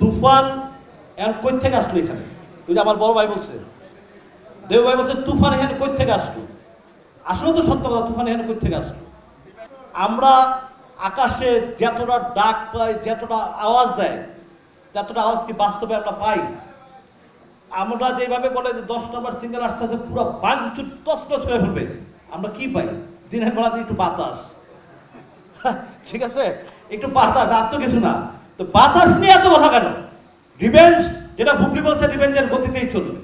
তুফান এখন কই থেকে আসলো এখানে? ওই আমার বড় ভাই বলছে। দেব ভাই বলছে, তুফান এখানে কই থেকে আসলো? আসলে তো সত্য কথা, তুফান এখানে কই থেকে আসলো? আমরা আকাশে যতটা ডাক পাই, যতটা আওয়াজ দেয়, ততটা আওয়াজ কি বাস্তবে আমরা পাই? আমরা যেভাবে বলে যে দশ নম্বর সিঙ্গেল আসতে আসতে পুরো বাংচুর তসনস হয়ে ফেলবে। আমরা কি পাই? দিনের বেলাতে একটু বাতাস। ঠিক আছে? একটু বাতাস, আর তো কিছু না। তো বাতাস নিয়ে এত কথা কেন? রিভেঞ্জ যেটা ভুবলি বলছে রিভেঞ্জের গতিতেই চলবে।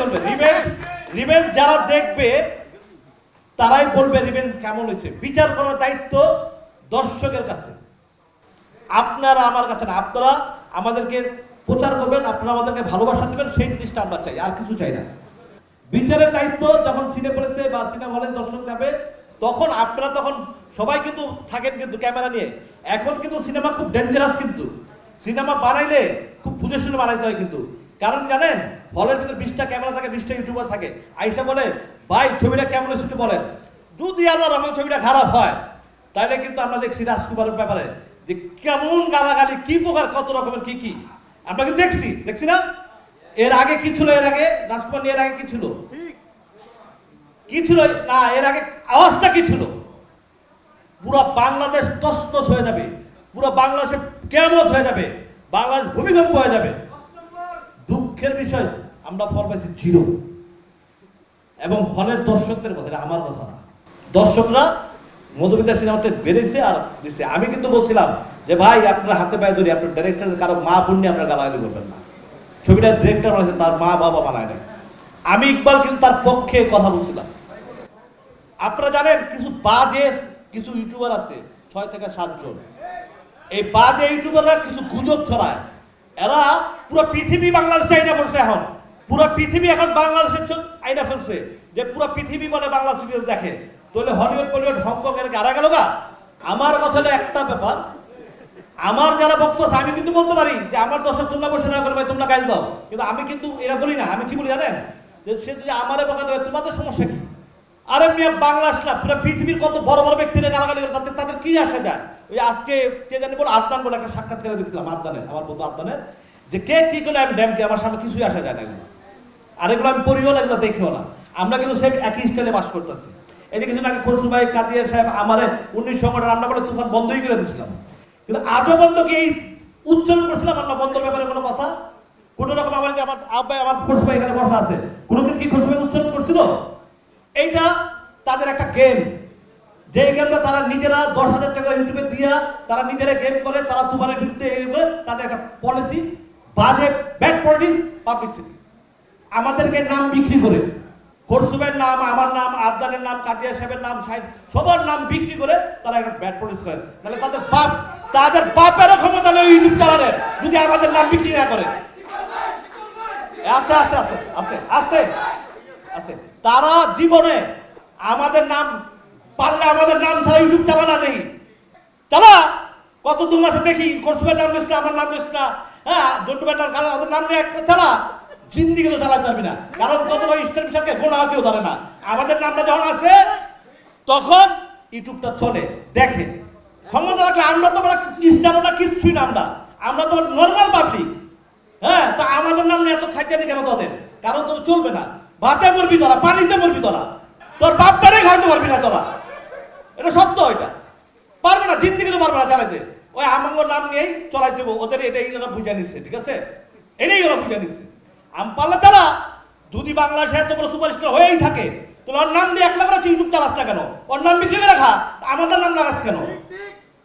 চলবে। যারা দেখবে, তারাই বলবে রিভেঞ্জ কেমন হয়েছে। বিচার করার দায়িত্ব দর্শকের কাছে। আপনারা আমার কাছে না, আপনারা আমাদেরকে প্রচার করবেন, আপনারা আমাদেরকে ভালোবাসা দেবেন, সেই জিনিসটা আমরা চাই, আর কিছু চাই না। বিচারের দায়িত্ব যখন সিনে পড়েছে বা সিনেমা হলে দর্শক যাবে তখন আপনারা তখন সবাই কিন্তু থাকেন কিন্তু ক্যামেরা নিয়ে। এখন কিন্তু সিনেমা খুব ডেঞ্জারাস কিন্তু। সিনেমা বানাইলে খুব বুঝে শুনে বানাইতে হয় কিন্তু। কারণ জানেন, হলের ভিতরে বিশটা ক্যামেরা থাকে, বিশটা ইউটিউবার থাকে। আইসা বলে, ভাই, ছবিটা কেমন একটু বলেন। যদি আল্লাহ আমার ছবিটা খারাপ হয় তাহলে কিন্তু আমরা দেখছি রাজকুমারের ব্যাপারে যে কেমন গালাগালি, কি প্রকার, কত রকমের, কি কি। আমরা কিন্তু দেখছি। দেখছি না? এর আগে কি ছিল? এর আগে রাজকুমার নিয়ে এর আগে কি ছিল? কি ছিল? না, এর আগে আওয়াজটা কি ছিল? পুরো বাংলাদেশ তসনস হয়ে যাবে। পুরো বাংলাদেশে কেমন হয়ে যাবে। বাংলাদেশ ভূমিকম্প হয়ে যাবে। দুঃখের বিষয়, আমরা ফল পাইছি জিরো। এবং হলের দর্শকদের কথা, এটা আমার কথা না। দর্শকরা মধুমিতা সিনেমাতে বেড়েছে আর দিছে। আমি কিন্তু বলছিলাম যে, ভাই, আপনার হাতে পায়ে ধরি, আপনার ডাইরেক্টর কারও মা নিয়ে আপনার গালাগালি করবেন না। ছবিটা ডিরেক্টর বানাইছে, তার মা বাবা বানায় নাই। আমি ইকবাল কিন্তু তার পক্ষে কথা বলছিলাম। আপনারা জানেন কিছু বাজে কিছু ইউটিউবার আছে ছয় থেকে সাতজন এই বাজে ইউটিউবাররা কিছু গুজব ছড়ায়। এরা পুরো পৃথিবী বাংলাদেশে আইনা পড়ছে এখন। পুরো পৃথিবী এখন বাংলাদেশের আইনা ফেলছে। যে পুরো পৃথিবী বলে বাংলা সিরিয়াল দেখে। তাহলে হলিউড বলিউড হংকং এর আরা গেল গা? আমার কথা হলো একটা ব্যাপার। আমার যারা বক্তব্য আছে, আমি কিন্তু বলতে পারি যে আমার দশের তোমরা বসে না করবে তোমরা গাইল দাও। কিন্তু আমি কিন্তু এরা বলি না। আমি কি বলি জানেন? যে সে যদি আমারে বকা দেবে তোমাদের সমস্যা কি? আরে মিয়া বাংলাদেশ না, পুরো পৃথিবীর কত বড় বড় ব্যক্তিরা গালাগালি করে তাদের তাদের কি আসা যায়? ওই আজকে কে জানি বলে আদান বলে একটা সাক্ষাৎকারে দেখছিলাম, আদনানের, আমার বন্ধু আদনানের, যে কে কি করলে আমি ড্যামকে আমার সামনে কিছুই আসা যায় না এগুলো। আর এগুলো আমি পড়িও না, এগুলো দেখিও না। আমরা কিন্তু সেম একই স্টাইলে বাস করতেছি। এই যে কিছু আগে খরসু ভাই কাদিয়া সাহেব, আমারে উনিশ সংগঠন আমরা বলে তুফান বন্ধই করে দিয়েছিলাম। কিন্তু আজও বন্ধ কি এই উচ্চারণ করছিলাম আমরা বন্ধর ব্যাপারে কোনো কথা? কোনো রকম আমার আমার আব্বাই, আমার খরসু ভাই এখানে বসা আছে। কোনোদিন কি খরসু ভাই উচ্চারণ করছিল? এইটা তাদের একটা গেম যে গেমটা তারা নিজেরা দশ হাজার টাকা ইউটিউবে দিয়া তারা নিজেরা গেম করে, তারা বিরুদ্ধে এ করে তাদের একটা পলিসি বাজে ব্যাড পলিটিক্স পাবলিসিটি আমাদেরকে নাম বিক্রি করে খরসুবের নাম, আমার নাম আদানের নাম, কাজিয়া সাহেবের নাম, সাহেব, সবার নাম বিক্রি করে তারা একটা ব্যাড পলিস করে। নাহলে তাদের বাপ, তাদের বাপেরও ক্ষমতা নেই ইউটিউব চালানের যদি আমাদের নাম বিক্রি না করে। আস্তে আস্তে আস্তে আস্তে আস্তে আস্তে। তারা জীবনে আমাদের নাম পারলে আমাদের নাম ছাড়া ইউটিউব চালা না দেখি চালা, কত দু মাসে দেখি খরসুবের নাম দিচ্ছে আমার নাম দিচ্ছে না। হ্যাঁ জন্টু ব্যাটার কারণ ওদের নাম নিয়ে একটা চালা জিন্দিগি তো চালাতে পারবি না। কারণ তত স্টার বিশালকে গোনা কেউ ধরে না। আমাদের নামটা যখন আসে, তখন ইউটিউবটা চলে, দেখে। ক্ষমতা রাখলে আমরা তো স্টারও না কিচ্ছুই না, আমরা। আমরা তো নর্মাল পাবলিক হ্যাঁ তো আমাদের নাম নিয়ে এত খাইজানি কেন তোদের? কারণ তো চলবে না। ভাতে মরবি তোরা, পানিতে মরবি তোরা। তোর বাপ পেরে খাইতে পারবি না তোরা। এটা সত্য এটা। পারবে না, জিন্দিগি তো পারবে না চালাইতে। ওই আমাঙ্গ নাম নিয়েই চলাই দেবো। ওদের এটা এরা বুঝে নিচ্ছে ঠিক আছে? এটাই ওরা বুঝে নিচ্ছে আম পারলে চালা। যদি বাংলাদেশে এত বড় সুপারস্টার হয়েই থাকে, তাহলে ওর নাম দিয়ে এক লাখ ইউটিউব চালাস না কেন? ওর নাম বিক্রি করে রাখা আমাদের নাম লাগাস কেন?